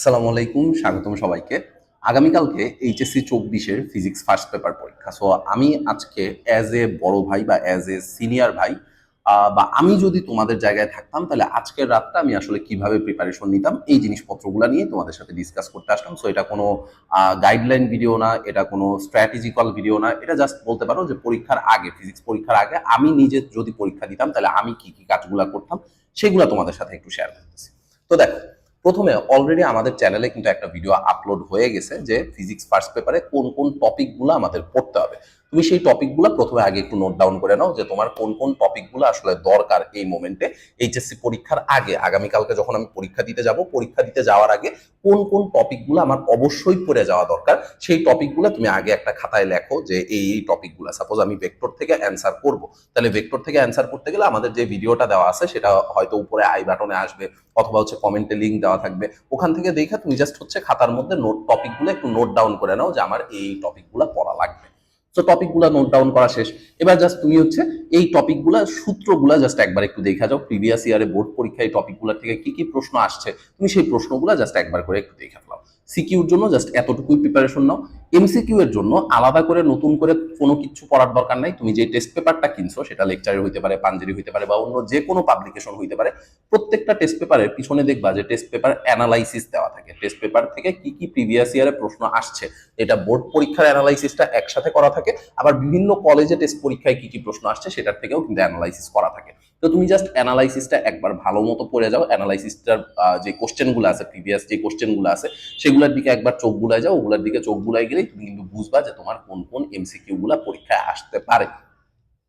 আসসালামু আলাইকুম, স্বাগতম সবাইকে। আগামীকালকে এইচএসসি চব্বিশের ফিজিক্স ফার্স্ট পেপার পরীক্ষা। সো আমি আজকে অ্যাজ এ বড় ভাই বা অ্যাজ এ সিনিয়র ভাই বা আমি যদি তোমাদের জায়গায় থাকতাম, তাহলে আজকের রাতটা আমি আসলে কীভাবে প্রিপারেশন নিতাম, এই জিনিসপত্রগুলো নিয়ে তোমাদের সাথে ডিসকাস করতে আসলাম। সো এটা কোনো গাইডলাইন ভিডিও না, এটা কোনো স্ট্র্যাটেজিক্যাল ভিডিও না, এটা জাস্ট বলতে পারো যে পরীক্ষার আগে ফিজিক্স পরীক্ষার আগে আমি নিজে যদি পরীক্ষা দিতাম, তাহলে আমি কি কি কাজগুলো করতাম, সেগুলো তোমাদের সাথে একটু শেয়ার করতেছি। তো দেখো প্রথমে অলরেডি আমাদের চ্যানেলে কিন্তু একটা ভিডিও আপলোড হয়ে গেছে যে ফিজিক্স ফার্স্ট পেপারে কোন কোন টপিকগুলো আমাদের পড়তে হবে। তুমি সেই টপিকগুলো প্রথমে আগে একটু নোট ডাউন করে নাও যে তোমার কোন কোন টপিকগুলো আসলে দরকার এই মোমেন্টে এইচএসসি পরীক্ষার আগে, আগামীকালকে যখন আমি পরীক্ষা দিতে যাব, পরীক্ষা দিতে যাওয়ার আগে কোন কোন টপিকগুলো আমার অবশ্যই পড়ে যাওয়া দরকার, সেই টপিকগুলো তুমি আগে একটা খাতায় লেখো যে এই এই টপিকগুলো সাপোজ আমি ভেক্টর থেকে অ্যান্সার করব, তাহলে ভেক্টর থেকে অ্যান্সার করতে গেলে আমাদের যে ভিডিওটা দেওয়া আছে সেটা হয়তো উপরে আই বাটনে আসবে অথবা হচ্ছে কমেন্টে লিঙ্ক দেওয়া থাকবে। ওখান থেকে দেখে তুমি জাস্ট হচ্ছে খাতার মধ্যে নোট টপিকগুলো একটু নোট ডাউন করে নাও যে আমার এই টপিকগুলো পড়া লাগবে। তো টপিকগুলো নোট ডাউন করা শেষ। এবার জাস্ট তুমি হচ্ছে এই টপিকগুলো সূত্রগুলো জাস্ট একবার একটু দেখা যাও। প্রিভিয়াস ইয়ারে বোর্ড পরীক্ষায় এই টপিকগুলো থেকে কি কি প্রশ্ন আসছে, তুমি সেই প্রশ্নগুলো জাস্ট একবার করে একটু দেখে ফেলাও। সিকিউর জন্য জাস্ট এতটুকুই প্রিপারেশন নাও। এমসিকিউ এর জন্য আলাদা করে নতুন করে কোনো কিছু পড়ার দরকার নাই। তুমি যে টেস্ট পেপারটা কিনছো, সেটা লেকচারের হইতে পারে পাঞ্জেরি হইতে পারে বা অন্য যে কোনো পাবলিকেশন হইতে পারে, প্রত্যেকটা টেস্ট পেপারের পিছনে দেখবা যে টেস্ট পেপার অ্যানালাইসিস দেওয়া থাকে। টেস্ট পেপার থেকে কি কি প্রিভিয়াস ইয়ারে প্রশ্ন আসছে এটা বোর্ড পরীক্ষার অ্যানালাইসিসটা একসাথে করা থাকে, আবার বিভিন্ন কলেজে টেস্ট পরীক্ষায় কি কি প্রশ্ন আসছে, সেটার থেকেও কিন্তু অ্যানালাইসিস করা থাকে। তো তুমি জাস্ট অ্যানালাইসিসটা একবার ভালো মতো পড়ে যাও। অ্যানালাইসিসটার যে কোশ্চেনগুলো আছে প্রিভিয়াস যে কোশ্চেনগুলো আছে, সেগুলোর দিকে একবার চোখ বুলাই যাও। ওগুলোর দিকে চোখ বুলাই গেলেই তুমি কিন্তু বুঝবা যে তোমার কোন কোন এমসিকিউ গুলা পরীক্ষায় আসতে পারে।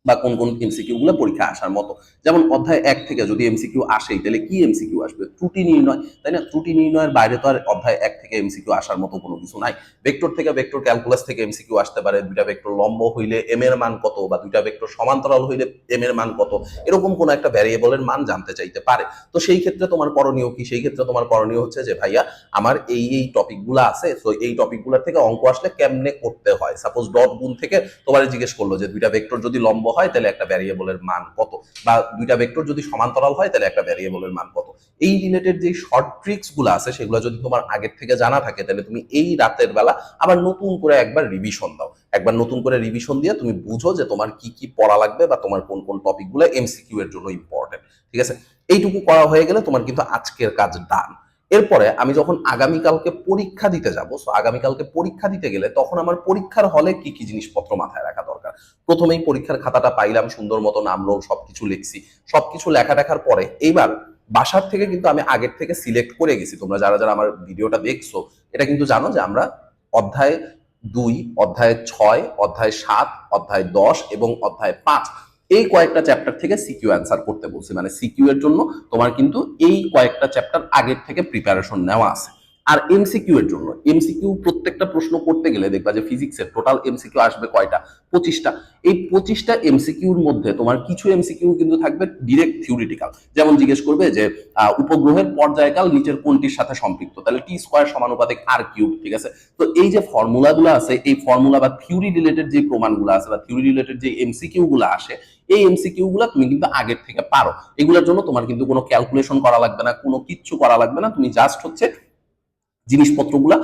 বা কোন কোন এমসিকিউ গুলো পরীক্ষা আসার মতো। যেমন অধ্যায় এক থেকে যদি এমসিকিউ আসেই, তাহলে কি এমসিকিউ আসবে? ত্রুটি নির্ণয়, তাই না? ত্রুটি নির্ণয়ের বাইরে তো আর অধ্যায় এক থেকে এমসিকিউ আসার মতো কোনো কিছু নাই। ভেক্টর থেকে ভেক্টর ক্যালকুলাস থেকে এমসিকিউ আসতে পারে, দুইটা ভেক্টর লম্ব হইলে এম এর মান কত বা দুইটা ভেক্টর সমান্তরাল হইলে এম এর মান কত, এরকম কোনো একটা ভ্যারিয়েবলের মান জানতে চাইতে পারে। তো সেই ক্ষেত্রে তোমার করণীয় কি? সেই ক্ষেত্রে তোমার করণীয় হচ্ছে যে, ভাইয়া, আমার এই এই টপিকগুলো আছে তো এই টপিকগুলোর থেকে অঙ্ক আসলে কেমনে করতে হয়? সাপোজ ডট গুণ থেকে তোমার জিজ্ঞেস করল যে, দুইটা ভেক্টর যদি লম্ব হয়, তাহলে একটা ভ্যারিয়েবলের মান কত? বা দুইটা ভেক্টর যদি সমান্তরাল হয়, তাহলে একটা ভ্যারিয়েবলের মান কত? এই রিলেটেড যে শর্ট ট্রিক্সগুলো আছে, সেগুলো যদি তোমার আগের থেকে জানা থাকে, তাহলে তুমি এই রাতের বেলা আবার নতুন করে একবার রিভিশন দাও। একবার নতুন করে রিভিশন দিয়ে তুমি বুঝো যে তোমার কি কি পড়া লাগবে বা তোমার কোন কোন টপিকগুলো এমসিকিউ এর জন্য ইম্পর্টেন্ট ঠিক আছে? এইটুকু করা হয়ে গেলে তোমার কিন্তু আজকের কাজ ডান এরপরে আমি যখন আগামীকালকে পরীক্ষা দিতে যাব আগামীকালকে পরীক্ষা দিতে গেলে তখন আমার পরীক্ষার হলে কি কি জিনিসপত্র মাথায় রাখা দরকার? প্রথমেই পরীক্ষার খাতাটা পাইলাম, সুন্দর মতো নামলো সবকিছু লিখছি। সবকিছু লেখা লেখার পরে এইবার বাসার থেকে কিন্তু আমি আগের থেকে সিলেক্ট করে গেছি। তোমরা যারা যারা আমার ভিডিওটা দেখছ, এটা কিন্তু জানো যে আমরা অধ্যায় দুই, অধ্যায় ছয়, অধ্যায় সাত, অধ্যায় দশ এবং অধ্যায় পাঁচ এই কয়েকটা চ্যাপ্টার থেকে সিকিউ অ্যান্সার করতে বলছি। মানে সিকিউ এর জন্য তোমার কিন্তু এই কয়েকটা চ্যাপ্টার আগের থেকে প্রিপারেশন নেওয়া আছে। আর এমসিকিউ এর জন্য। এমসিকিউ প্রত্যেকটা প্রশ্ন করতে গেলে দেখবা যে ফিজিক্সের টোটাল এমসিকিউ আসবে কয়টা? পঁচিশটা। এই পঁচিশটা এমসিকিউর মধ্যে তোমার কিছু এমসিকিউ কিন্তু থাকবে ডিরেক্ট থিওরিটিক্যাল যেমন জিজ্ঞেস করবে যে উপগ্রহের পর্যায়কাল নিচের কোনটির সাথে সম্পৃক্ত? তাহলে টি স্কোয়ার সমানুপাতিক আর কিউব ঠিক আছে? তো এই যে ফর্মুলাগুলো আছে, এই ফর্মুলা বা থিওরি রিলেটেড যে প্রমাণগুলো আছে বা থিওরি রিলেটেড যে এমসিকিউ গুলো আসে, এই এমসিকিউ গুলো তুমি কিন্তু আগের থেকে পারো। এগুলোর জন্য তোমার কিন্তু কোনো ক্যালকুলেশন করা লাগবে না, কোনো কিচ্ছু করা লাগবে না। তুমি জাস্ট হচ্ছে জিনিসপত্রগুলা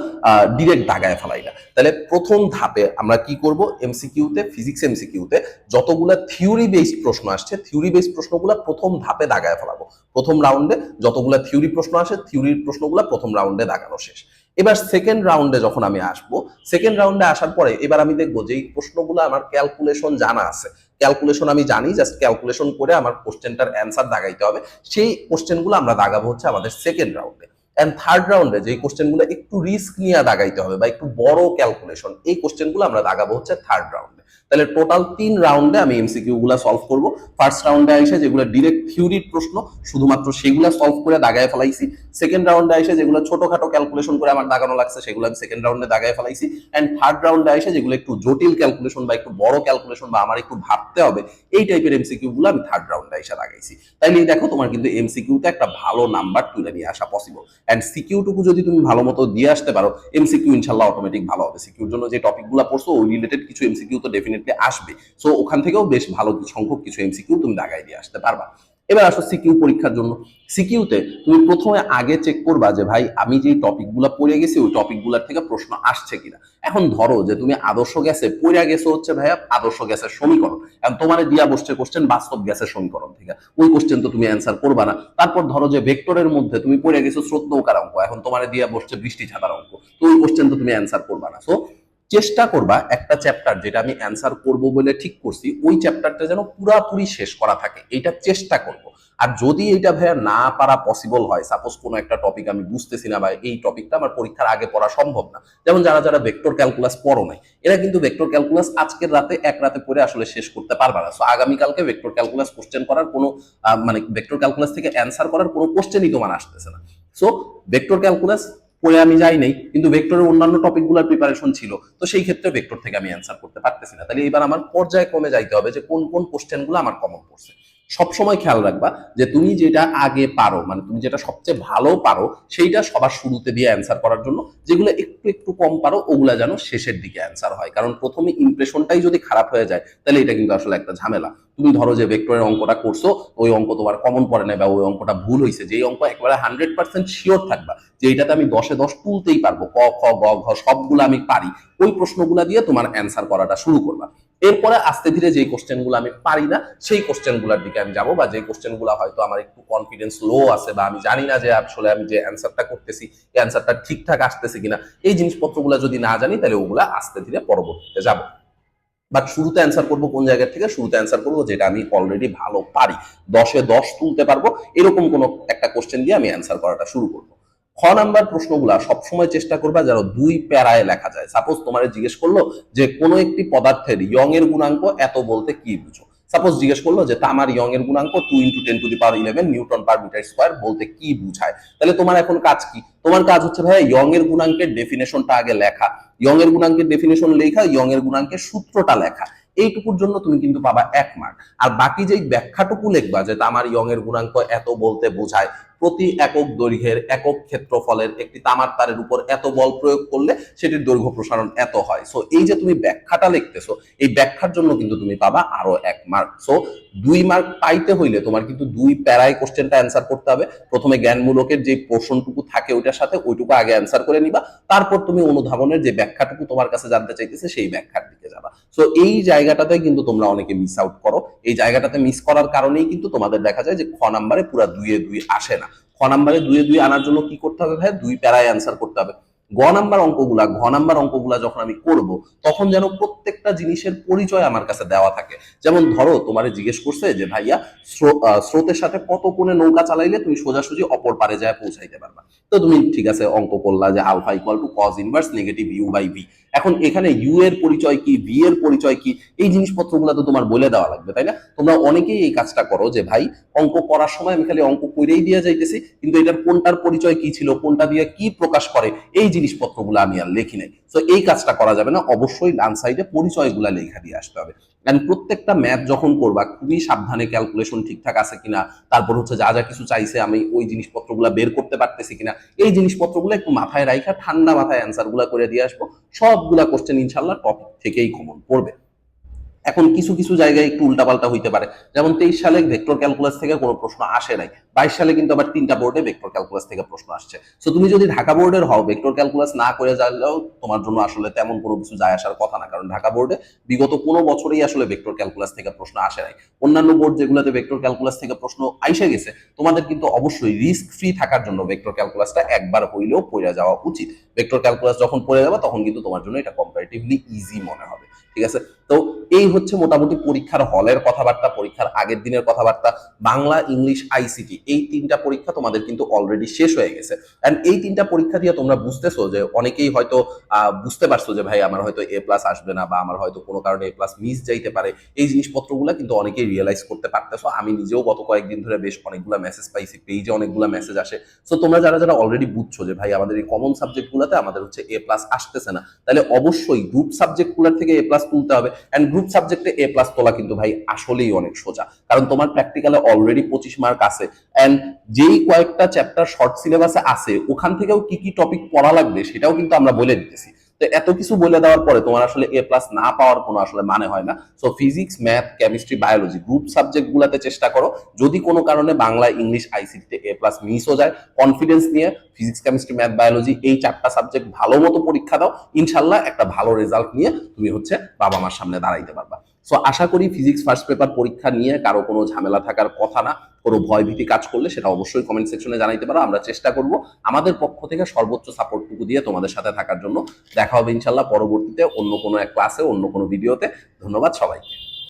ডিরেক্ট দাগায় ফেলাই না তাহলে প্রথম ধাপে আমরা কি করব? এমসিকিউতে ফিজিক্স এমসিকিউতে যতগুলা থিওরি বেসড প্রশ্ন আসছে থিওরি বেসড প্রশ্নগুলা প্রথম ধাপে দাগায় ফেলাবো। প্রথম রাউন্ডে যতগুলো থিওরি প্রশ্ন আসে থিওরির প্রশ্নগুলা প্রথম রাউন্ডে দাগানো শেষ। এবার সেকেন্ড রাউন্ডে যখন আমি আসব সেকেন্ড রাউন্ডে আসার পরে এবার আমি দেখব যে এই প্রশ্নগুলো আমার ক্যালকুলেশন জানা আছে। ক্যালকুলেশন আমি জানি জাস্ট ক্যালকুলেশন করে আমার কোশ্চেনটার অ্যান্সার দাগাইতে হবে। সেই কোশ্চেনগুলো আমরা দাগাবো হচ্ছে আমাদের সেকেন্ড রাউন্ডে অ্যান্ড থার্ড রাউন্ডে যে কোশ্চেনগুলো একটু রিস্ক নিয়ে দাগাইতে হবে বা একটু বড় ক্যালকুলেশন এই কোশ্চেনগুলো আমরা দাগাবো হচ্ছে থার্ড রাউন্ডে তাহলে টোটাল তিন রাউন্ডে আমি এমসিকিউ গুলা সলভ ফার্স্ট রাউন্ডে এসে যেগুলো ডিরেক্ট থিওরির প্রশ্ন, শুধুমাত্র সেগুলা সলভ করে দাগায় ফেলাইছি। সেকেন্ড রাউন্ডে এসে যেগুলো ছোটখাটো ক্যালকুলেশন করে আমার দাগানো লাগছে, সেগুলো আমি সেকেন্ড রাউন্ডে দাগায় ফেলাইছি। অ্যান্ড থার্ড রাউন্ডে এসে যেগুলো একটু জটিল ক্যালকুলেশন বা একটু বড় ক্যালকুলেশন বা আমার একটু ভাবতে হবে, এই টাইপের এমসিকিউ গুলো আমি থার্ড রাউন্ডে এসে লাগাইছি তাইলে দেখো তোমার কিন্তু এমসিকিউতে একটা ভালো নাম্বার তুলে নিয়ে আসা পসিবল অ্যান্ড সিকিউটুকু যদি তুমি ভালো মতো দিয়ে আসতে পারো এমসিকিউ ইনশাল্লাহ অটোমেটিক ভালো হবে। সিকিউর জন্য যে টপিকগুলো পড়ছো, ওই রিলেটেড কিছু এমসিকিউ তো ডেফিনেটলি আসবে। সো ওখান থেকেও বেশ ভালো সংখ্যক কিছু এমসিকিউ তুমি দাগাই দিয়ে আসতে পারবা। এবার আসো সিকিউ পরীক্ষার জন্য। সিকিউতে তুমি প্রথমে আগে চেক করবা যে ভাই আমি যে টপিকগুলো পড়ে গেছি, ওই টপিকগুলোর থেকে প্রশ্ন আসছে কিনা। এখন ধরো যে তুমি আদর্শ গ্যাসে পড়ে গেছো হচ্ছে ভাইয়া আদর্শ গ্যাসের সমীকরণ। এখন তোমার দিয়া বসছে কোশ্চেন বাস্তব গ্যাসের সমীকরণ থেকে। ওই কোশ্চেন তো তুমি অ্যান্সার করবা না। তারপর ধরো যে ভেক্টরের মধ্যে তুমি পড়ে গেছো স্রোত নৌকার অঙ্ক। এখন তোমার দিয়া বসছে বৃষ্টি ছাতার অঙ্ক। তো ওই কোশ্চেন তো তুমি অ্যান্সার করবা না। সো চেষ্টা করবা একটা চ্যাপ্টার যেটা আমি অ্যান্সার করব বলে ঠিক করছি, ওই চ্যাপ্টারটা যেন পুরাপুরি শেষ করা থাকে এটা চেষ্টা করব। আর যদি এটা ভাইয়া না পারা পসিবল হয় সাপোজ কোনো একটা টপিক আমি বুঝতেছি না বা এই টপিকটা আমার পরীক্ষার আগে পড়া সম্ভব না, যেমন যারা যারা ভেক্টর ক্যালকুলাস পড়ো নাই, এরা কিন্তু ভেক্টর ক্যালকুলাস আজকের রাতে এক রাতে পড়ে আসলে শেষ করতে পারবে না। সো আগামীকালকে ভেক্টর ক্যালকুলাস কোশ্চেন করার কোনো মানে ভেক্টর ক্যালকুলাস থেকে অ্যান্সার করার কোনো কোশ্চেনই তোমার আসতেছে না। সো ভেক্টর ক্যালকুলাস পড়ে আমি যাই নাই, কিন্তু ভেক্টরের অন্যান্য টপিকগুলোর প্রিপারেশন ছিল। তো সেই ক্ষেত্রে ভেক্টর থেকে আমি অ্যান্সার করতে পারতেছি না। তাহলে এবার আমার পর্যায়ে কমে যাইতে হবে যে কোন কোন কোশ্চেনগুলো আমার কমন পড়ছে। সবসময় খেয়াল রাখবা যে তুমি যেটা আগে পারো মানে তুমি যেটা সবচেয়ে ভালো পারো, সেইটা সবার শুরুতে দিয়ে অ্যান্সার করার জন্য যেগুলো একটু একটু কম পারো, ওগুলা যেন শেষের দিকে অ্যান্সার হয়। কারণ প্রথমে ইমপ্রেশনটাই যদি খারাপ হয়ে যায়, তাহলে এটা কিন্তু আসলে একটা ঝামেলা। তুমি ধরো যে ভেক্টরের অঙ্কটা করছ, ওই অঙ্ক তোমার কমন পড়ে নাই বা ওই অঙ্কটা ভুল হয়েছে যেই অঙ্ক একেবারে হান্ড্রেড পার্সেন্ট শিওর থাকবা যে এটাতে আমি দশে দশ তুলতেই পারব, ক, খ, গ, ঘ, সবগুলো আমি পারি, ওই প্রশ্নগুলা দিয়ে তোমার অ্যান্সার করাটা শুরু করবা। এরপরে আস্তে ধীরে যেই কোশ্চেনগুলো আমি পারি না, সেই কোশ্চেনগুলোর দিকে আমি যাব বা যে কোশ্চেনগুলো হয়তো আমার একটু কনফিডেন্স লো আছে বা আমি জানি না যে আসলে আমি যে অ্যান্সারটা করতেছি, এই অ্যান্সারটা ঠিকঠাক আসতেছে কিনা, এই জিনিসপত্রগুলো যদি না জানি তাহলে ওগুলা আস্তে ধীরে পরবর্তীতে যাব। বাট শুরুতে অ্যান্সার করব কোন জায়গা থেকে? শুরুতে অ্যান্সার করব যেটা আমি অলরেডি ভালো পারি। দশে দশ তুলতে পারব, এরকম কোনো একটা কোশ্চেন দিয়ে আমি অ্যান্সার করাটা শুরু করব। খ নাম্বার প্রশ্নগুলা সবসময় চেষ্টা করবা যেন দুই প্যারায় লেখা যায়। সাপোজ তোমার জিজ্ঞেস করল যে, কোনো একটি পদার্থের ইয়ং এর গুণাঙ্ক এত বলতে কি বুঝো? সাপোজ জিজ্ঞেস করল যে তামার ইয়ং এর গুণাঙ্ক two into ten to the power eleven newton per metre square বলতে কি বুঝায়? তাহলে তোমার এখন কাজ কি? তোমার কাজ হচ্ছে ভাই ইয়ং এর গুণাঙ্কের ডেফিনেশনটা আগে লেখা। ইয়ং এর গুণাঙ্কের ডেফিনেশন লেখা ইয়ং এর গুণাঙ্কের সূত্রটা লেখা। এইটুকুর জন্য তুমি কিন্তু পাবা এক মার্ক আর বাকি যেই ব্যাখ্যাটুকু লিখবা যে তামার ইয়ং এর গুণাঙ্ক এত বলতে বোঝায়। প্রতি একক দৈর্ঘ্যের একক ক্ষেত্রফলের একটি তামার তারের উপর এত বল প্রয়োগ করলে সেটির দৈর্ঘ্য প্রসারণ এত হয়। সো এই যে তুমি ব্যাখ্যাটা লিখতেছো, এই ব্যাখ্যার জন্য কিন্তু তুমি পাবা আরও এক মার্ক সো দুই মার্ক পাইতে হইলে তোমার কিন্তু দুই প্যারায় কোশ্চেনটা অ্যান্সার করতে হবে। প্রথমে জ্ঞানমূলকের যে পোর্শনটুকু থাকে ওইটার সাথে ওইটুকু আগে অ্যান্সার করে নিবা। তারপর তুমি অনুধাবনের যে ব্যাখ্যাটুকু তোমার কাছে জানতে চাইতেছে সেই ব্যাখ্যার দিকে যাবা। সো এই জায়গাটাতে কিন্তু তোমরা অনেকে মিস আউট করো। এই জায়গাটাতে মিস করার কারণেই কিন্তু তোমাদের দেখা যায় যে খ নাম্বারে পুরা দুইয়ে দুই আসে না। খ নাম্বারে দুইয়ে দুই আনার জন্য কি করতে হবে ভাই? দুই প্যারায় অ্যান্সার করতে হবে। গ নাম্বার অঙ্কগুলা, ঘ নাম্বার অঙ্কগুলা যখন আমি করব, তখন যেন প্রত্যেকটা জিনিসের পরিচয় আমার কাছে দেওয়া থাকে। যেমন ধরো, তোমারে জিজ্ঞেস করছে যে, ভাইয়া স্রোতের সাথে কত কোণে নৌকা চালাইলে তুমি সোজাসুজি অপর পারে যায় পৌঁছাইতে পারবা? তো তুমি ঠিক আছে, অঙ্ক করলা যে alpha equal to cos inverse negative u by v এখন এখানে ইউ এর পরিচয় কি ভি এর পরিচয় কি, এই জিনিসপত্রগুলো তো তোমার বলে দেওয়া লাগবে, তাই না? তোমরা অনেকেই এই কাজটা করো যে, ভাই, অঙ্ক করার সময় আমি খালি অঙ্ক করেই দিয়ে যাইতেছি, কিন্তু এটার কোনটার পরিচয় কি ছিল, কোনটা দিয়ে কি প্রকাশ করে, এই জিনিসপত্রগুলো আমি আর লিখি নাই। তো এই কাজটা করা যাবে না, অবশ্যই ডান সাইডে পরিচয়গুলো লেখা দিয়ে আসতে হবে। কারণ প্রত্যেকটা ম্যাথ যখন করবা, খুবই সাবধানে ক্যালকুলেশন ঠিকঠাক আছে কিনা, তারপর হচ্ছে যা যা কিছু চাইছে আমি ওই জিনিসপত্রগুলো বের করতে পারতেছি কিনা, এই জিনিসপত্রগুলো একটু মাথায় রাখা ঠান্ডা মাথায় অ্যান্সারগুলো করে দিয়ে আসব, সবগুলা কোশ্চেন ইনশাল্লাহ টপিক থেকেই কমন পড়বে এখন কিছু কিছু জায়গায় একটু উল্টাপাল্টা হইতে পারে। যেমন তেইশ সালে ভেক্টর ক্যালকুলাস থেকে কোনো প্রশ্ন আসে নাই। বাইশ সালে কিন্তু আবার তিনটা বোর্ডে ভেক্টর ক্যালকুলাস থেকে প্রশ্ন আসছে। সো তুমি যদি ঢাকা বোর্ডের হও ভেক্টর ক্যালকুলাস না করে জানলেও তোমার জন্য আসলে তেমন কোনো কিছু যায় আসার কথা না। কারণ ঢাকা বোর্ডে বিগত কোনো বছরেই আসলে ভেক্টর ক্যালকুলাস থেকে প্রশ্ন আসে নাই। অন্যান্য বোর্ড যেগুলোতে ভেক্টর ক্যালকুলাস থেকে প্রশ্ন আইসে গেছে, তোমাদের কিন্তু অবশ্যই রিস্ক ফ্রি থাকার জন্য ভেক্টর ক্যালকুলাসটা একবার হইলেও পড়ে যাওয়া উচিত। ভেক্টর ক্যালকুলাস যখন পড়ে যাবে, তখন কিন্তু তোমার জন্য এটা কম্পারেটিভলি ইজি মনে হবে। ঠিক আছে? তো এই হচ্ছে মোটামুটি পরীক্ষার হলের কথাবার্তা, পরীক্ষার আগের দিনের কথাবার্তা, বাংলা, ইংলিশ, আইসিটি, এই তিনটা পরীক্ষা তোমাদের কিন্তু অলরেডি শেষ হয়ে গেছে। এন্ড এই তিনটা পরীক্ষা দিয়ে তোমরা বুঝতেছো যে অনেকেই হয়তো বুঝতে পারছ যে ভাই আমার হয়তো এ প্লাস আসবে না বা আমার হয়তো কোনো কারণে এ প্লাস মিস যাইতে পারে। এই জিনিসপত্রগুলো কিন্তু অনেকেই রিয়েলাইজ করতে পারতেছো। আমি নিজেও গত কয়েকদিন ধরে বেশ অনেকগুলো মেসেজ পাইছি পেজে অনেকগুলো মেসেজ আসে। সো তোমরা যারা যারা অলরেডি বুঝছ যে ভাই আমাদের এই কমন সাবজেক্টগুলোতে আমাদের হচ্ছে এ প্লাস আসতেছে না, তাহলে অবশ্যই গ্রুপ সাবজেক্টগুলোর থেকে এ প্লাস তুলতে হবে। এন্ড গ্রুপ সাবজেক্টে এ প্লাস তোলা কিন্তু ভাই আসলেই অনেক সোজা। কারণ তোমার প্র্যাকটিক্যালে অলরেডি পঁচিশ মার্ক আছে। অ্যান্ড যেই কয়েকটা চ্যাপ্টার শর্ট সিলেবাসে আছে, ওখান থেকেও কি কি টপিক পড়া লাগবে সেটাও কিন্তু আমরা বলে দিতেছি। এত কিছু বলে দেওয়ার পরে তোমার আসলে এ প্লাস না পাওয়ার কোনো আসলে মানে হয় না। So physics math chemistry biology group subject গুলাতে চেষ্টা করো। যদি কোনো কারণে বাংলা, ইংলিশ আইসিটিতে এ প্লাস মিসও যায় কনফিডেন্স নিয়ে ফিজিক্স কেমিস্ট্রি ম্যাথ বায়োলজি এই চারটা সাবজেক্ট ভালো মতো পরীক্ষা দাও। ইনশাল্লাহ একটা ভালো রেজাল্ট নিয়ে তুমি হচ্ছে বাবা মার সামনে দাঁড়াইতে পারবা। সো আশা করি ফিজিক্স ফার্স্ট পেপার পরীক্ষা নিয়ে কারও কোনো ঝামেলা থাকার কথা না, কোনো ভয়ভীতি কাজ করলে সেটা অবশ্যই কমেন্ট সেকশনে জানাইতে পারো, আমরা চেষ্টা করব আমাদের পক্ষ থেকে সর্বোচ্চ সাপোর্টটুকু দিয়ে তোমাদের সাথে থাকার জন্য। দেখা হবে ইনশাল্লাহ পরবর্তীতে অন্য কোনো এক ক্লাসে অন্য কোনো ভিডিওতে ধন্যবাদ সবাইকে।